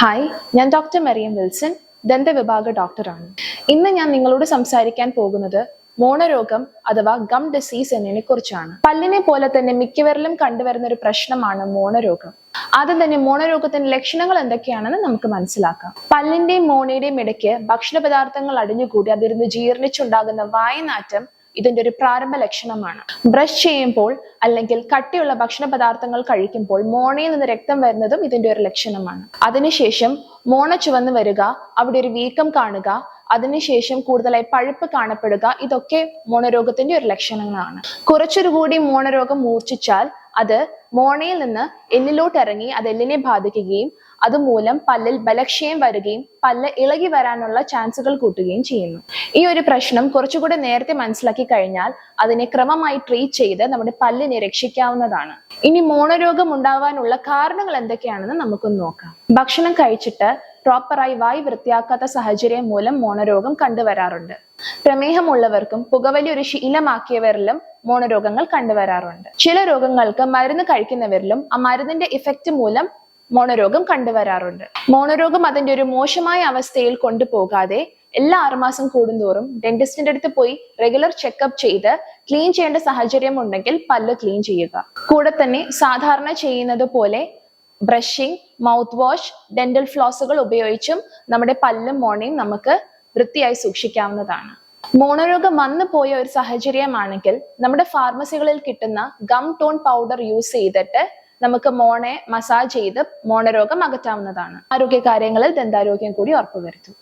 Hi ഞാൻ doctor Mariyam Wilson ദന്തവിഭാഗ ഡോക്ടറാണ് ഇന്ന് ഞാൻ നിങ്ങളോട് സംസാരിക്കാൻ പോകുന്നത് മോണരോഗം അഥവാ ഗം ഡിസീസ് എന്നതിനെ കുറിച്ചാണ്. പല്ലിനെ പോലെ തന്നെ മിക്കവരിലും കണ്ടുവരുന്ന ഒരു പ്രശ്നമാണ് മോണരോഗം. ആദ്യം തന്നെ മോണരോഗത്തിന്റെ ലക്ഷണങ്ങൾ എന്തൊക്കെയാണെന്ന് നമുക്ക് മനസ്സിലാക്കാം. പല്ലിന്റെയും മോണയുടെയും ഇടയ്ക്ക് ഭക്ഷണ പദാർത്ഥങ്ങൾ അടിഞ്ഞുകൂടി അതിരുന്ന് ജീർണിച്ചുണ്ടാകുന്ന വായനാറ്റം ഇതിന്റെ ഒരു പ്രാരംഭ ലക്ഷണമാണ്. ബ്രഷ് ചെയ്യുമ്പോൾ അല്ലെങ്കിൽ കട്ടിയുള്ള ഭക്ഷണ പദാർത്ഥങ്ങൾ കഴിക്കുമ്പോൾ മോണയിൽ നിന്ന് രക്തം വരുന്നതും ഇതിന്റെ ഒരു ലക്ഷണമാണ്. അതിനുശേഷം മോണ ചുവന്ന് വരിക അവിടെ ഒരു വീക്കം കാണുക അതിനുശേഷം കൂടുതലായി പഴുപ്പ് കാണപ്പെടുക ഇതൊക്കെ മോണരോഗത്തിന്റെ ഒരു ലക്ഷണങ്ങളാണ്. കുറച്ചൊരു കൂടി മോണരോഗം മൂർച്ഛിച്ചാൽ അത് മോണയിൽ നിന്ന് എല്ലിലോട്ട് ഇറങ്ങി അത് എല്ലിനെ ബാധിക്കുകയും അതുമൂലം പല്ലിൽ ബലക്ഷയം വരികയും പല്ല് ഇളകി വരാനുള്ള ചാൻസുകൾ കൂട്ടുകയും ചെയ്യുന്നു. ഈ ഒരു പ്രശ്നം കുറച്ചുകൂടെ നേരത്തെ മനസ്സിലാക്കി കഴിഞ്ഞാൽ അതിനെ ക്രമമായി ട്രീറ്റ് ചെയ്ത് നമ്മുടെ പല്ലിനെ രക്ഷിക്കാവുന്നതാണ്. ഇനി മോണരോഗം ഉണ്ടാവാനുള്ള കാരണങ്ങൾ എന്തൊക്കെയാണെന്ന് നമുക്കൊന്ന് നോക്കാം. ഭക്ഷണം കഴിച്ചിട്ട് പ്രോപ്പറായി വായി വൃത്തിയാക്കാത്ത സാഹചര്യം മൂലം മോണരോഗം കണ്ടുവരാറുണ്ട്. പ്രമേഹമുള്ളവർക്കും പുകവലി ഒരു ശീലമാക്കിയവരിലും മോണരോഗങ്ങൾ കണ്ടുവരാറുണ്ട്. ചില രോഗങ്ങൾക്ക് മരുന്ന് കഴിക്കുന്നവരിലും ആ മരുന്നിന്റെ ഇഫക്റ്റ് മൂലം മോണരോഗം കണ്ടുവരാറുണ്ട്. മോണരോഗം അതിന്റെ ഒരു മോശമായ അവസ്ഥയിൽ കൊണ്ടുപോകാതെ എല്ലാ ആറുമാസം കൂടുന്തോറും ഡെന്റിസ്റ്റിന്റെ അടുത്ത് പോയി റെഗുലർ ചെക്കപ്പ് ചെയ്ത് ക്ലീൻ ചെയ്യേണ്ട സാഹചര്യം ഉണ്ടെങ്കിൽ പല്ല് ക്ലീൻ ചെയ്യുക. കൂടെ തന്നെ സാധാരണ ചെയ്യുന്നത് പോലെ ബ്രഷിംഗ് മൗത്ത് വാഷ് ഡെന്റൽ ഫ്ലോസുകൾ ഉപയോഗിച്ചും നമ്മുടെ പല്ലും മോണയും നമുക്ക് വൃത്തിയായി സൂക്ഷിക്കാവുന്നതാണ്. മോണരോഗം വന്നു പോയ ഒരു സാഹചര്യമാണെങ്കിൽ നമ്മുടെ ഫാർമസികളിൽ കിട്ടുന്ന ഗം ടോൺ പൗഡർ യൂസ് ചെയ്തിട്ട് നമുക്ക് മോണെ മസാജ് ചെയ്ത് മോണരോഗം അകറ്റാവുന്നതാണ്. ആരോഗ്യ കാര്യങ്ങളിൽ ദന്താരോഗ്യം കൂടി ഉറപ്പുവരുത്തും.